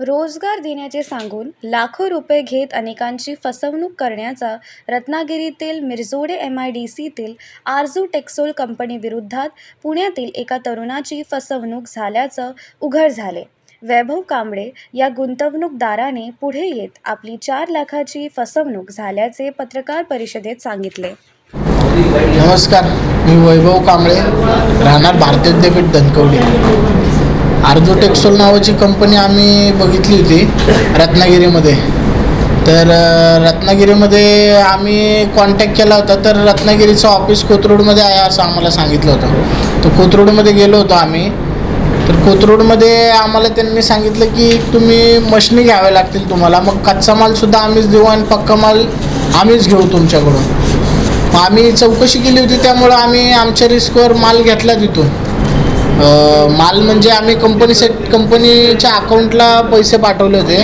रोजगार देण्याचे सांगून लाखो रुपये घेत अनेकांची फसवणूक करण्याचा रत्नागिरीतील मिरजोडे एम आय डी सीतील आरजू टेक्सोल कंपनीविरोधात पुण्यातील एका तरुणाची फसवणूक झाल्याचं उघड झाले. वैभव कांबळे या गुंतवणूकदाराने पुढे येत आपली चार लाखाची फसवणूक झाल्याचे पत्रकार परिषदेत सांगितले. नमस्कार मी वैभव कांबळे राहणार भारतीय विद्यापीठ दणकवली आर्जो टेक्सोल नावाची कंपनी आम्ही बघितली होती रत्नागिरीमध्ये. तर रत्नागिरीमध्ये आम्ही कॉन्टॅक्ट केला होता तर रत्नागिरीचं ऑफिस कोथरूडमध्ये आहे असं आम्हाला सांगितलं होतं. तर कोथरूडमध्ये गेलो होतो आम्ही. तर कोथरूडमध्ये आम्हाला त्यांनी सांगितलं की तुम्ही मशनी घ्याव्या लागतील तुम्हाला. मग कच्चा मालसुद्धा आम्हीच देऊ आणि पक्का माल आम्हीच घेऊ तुमच्याकडून. मग आम्ही चौकशी केली होती त्यामुळं आम्ही आमच्या रिस्कवर माल घेतला तिथून. माल म्हणजे आम्ही कंपनी सेट कंपनीच्या अकाउंटला पैसे पाठवले होते.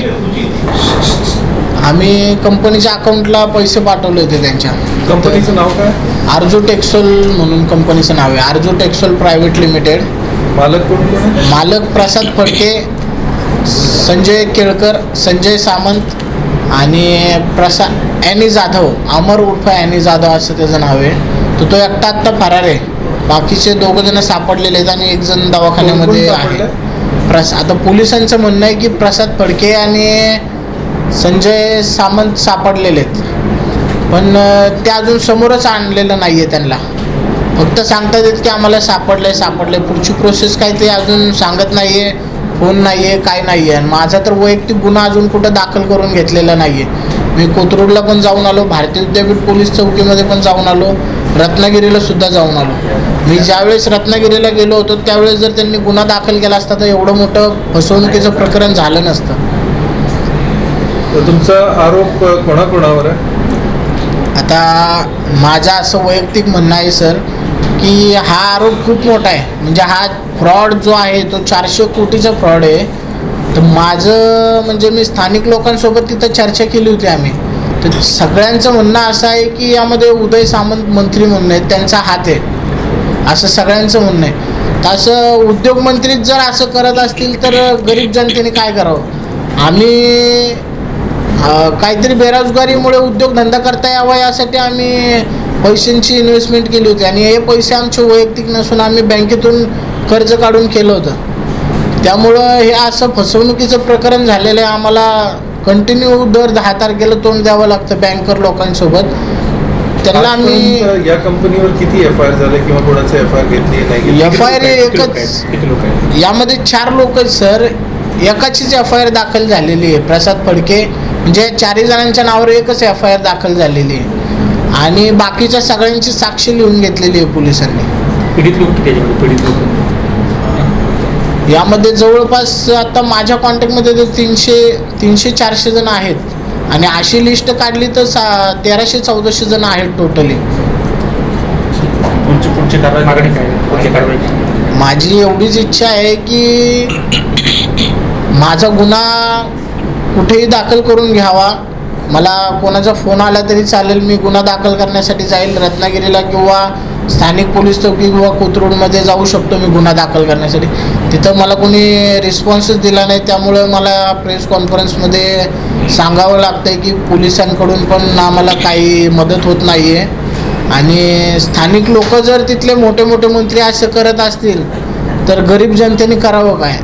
आम्ही कंपनीच्या अकाउंटला पैसे पाठवले होते त्यांच्या. कंपनीचं नाव काय? आर्जो टेक्सोल म्हणून कंपनीचं नाव आहे. Arjo Texol private limited. मालक? मालक प्रसाद फडके संजय केळकर संजय सामंत आणि प्रसाद ॲनी जाधव अमर उर्फ ॲनी जाधव असं त्याचं नाव आहे. तर तो एकटा आत्ता फरार आहे. बाकीचे दोघं जण सापडलेले आहेत आणि एक जण दवाखान्यामध्ये आहे? प्रस आता पोलिसांचं म्हणणं आहे की प्रसाद फडके आणि संजय सामंत सापडलेले आहेत. पण ते अजून समोरच आणलेलं नाही आहे त्यांना. फक्त सांगतात आहेत की आम्हाला सापडलंय सापडलंय. पुढची प्रोसेस काय ते अजून सांगत नाही आहे फोन नाही आहे काय नाही आहे माझा तर वैयक्तिक गुन्हा अजून कुठं दाखल करून घेतलेला नाही आहे मी कोथरूडला पण जाऊन आलो भारतीय विद्यापीठ पोलीस चौकीमध्ये पण जाऊन आलो रत्नागिरीला सुद्धा जाऊन आलो. मी ज्यावेळेस रत्नागिरीला गेलो होतो त्यावेळेस जर त्यांनी गुन्हा दाखल केला असता तर एवढं मोठं फसवणुकीचं प्रकरण झालं नसतं. तुमचा आरोप कोणाकोणावर आहे? आता माझं असं वैयक्तिक म्हणणं आहे सर की हा आरोप खूप मोठा आहे. म्हणजे हा फ्रॉड जो आहे तो चारशे कोटीचा फ्रॉड आहे. तर माझं म्हणजे मी स्थानिक लोकांसोबत तिथं चर्चा केली होती आम्ही. तर सगळ्यांचं म्हणणं असं आहे की यामध्ये उदय सामंत मंत्री म्हणून आहेत त्यांचा हात आहे. असं सगळ्यांचं म्हणणं आहे. तर असं उद्योगमंत्रीच जर असं करत असतील तर गरीब जनतेने काय करावं? आम्ही काहीतरी बेरोजगारीमुळे उद्योगधंदा करता यावा यासाठी आम्ही पैशांची इन्व्हेस्टमेंट केली होती. आणि हे पैसे आमचे वैयक्तिक नसून आम्ही बँकेतून कर्ज काढून केलं होतं. त्यामुळं हे असं फसवणुकीचं प्रकरण झालेलं आहे. आम्हाला कंटिन्यू दर दहा तारखेला तोंड द्यावं लागतं बँकर लोकांसोबत. त्यांना आम्ही आजपर्यंत या कंपनीवर किती एफ आय आर झाले किंवा कोणाचे एफ आय आर घेतली नाही घेतली? किती FIR लोकं आहेत? किती लोकं एकच- आहेत? किती लोक आहेत? यामध्ये चार लोक आहेत सर. एकाचीच एफ आय आर दाखल झालेली आहे. प्रसाद फडके म्हणजे चारही जणांच्या नावावर एकच एफ आय आर दाखल झालेली आहे. आणि बाकीच्या सगळ्यांची साक्षी लिहून घेतलेली आहे पोलिसांनी. पीडित लोक किती पीडित लोक. यामध्ये जवळपास आता माझ्या कॉन्टॅक्टमध्ये तर तीनशे तीनशे चारशे जण आहेत. आणि अशी लिस्ट काढली तर सा तेराशे चौदाशे जण आहेत टोटली पुढची पुढची कारवाई मागणी काय? आहे? पुढची कारवाई माझी एवढीच इच्छा आहे की माझा गुन्हा कुठेही दाखल करून घ्यावा. मला कोणाचा फोन आला तरी चालेल मी गुन्हा दाखल करण्यासाठी जाईल रत्नागिरीला किंवा स्थानिक पोलीस चौकी किंवा कोथरूडमध्ये जाऊ शकतो मी गुन्हा दाखल करण्यासाठी. तिथं मला कोणी रिस्पॉन्सच दिला नाही त्यामुळं मला प्रेस कॉन्फरन्समध्ये सांगावं लागतं आहे की पोलिसांकडून पण आम्हाला काही मदत होत नाही आहे आणि स्थानिक लोक जर तिथले मोठे मोठे मंत्री असं करत असतील तर गरीब जनतेने करावं काय?